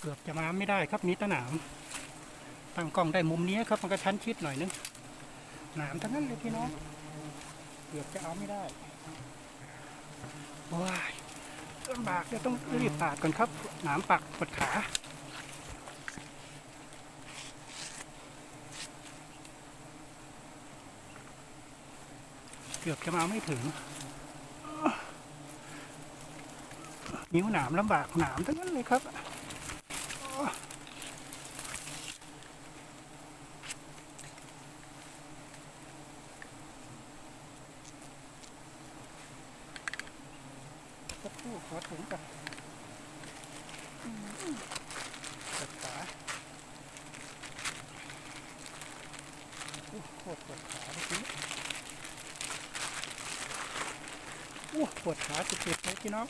เกือบจะมาไม่ได้ครับมีแตะหนามตั้งกล้องได้มุมนี้ครับมันก็ชั้นชิดหน่อยนึงหนามทั้งนั้นเลยพี่น้องเกือบจะเอาไม่ได้ว้ายลำบากเดี๋ยวต้องรีบปาดก่อนครับ หนามปักปวดขาเกือบจะมาไม่ถึงนิ้วหนามลำบากหนามทั้งนั้นเลยครับ สักครู่ขอถุงกันปวดขาโอ้โคตรปวดขาเมื่อกี้โอ้ปวดขาสุดๆเลยพี่น้อง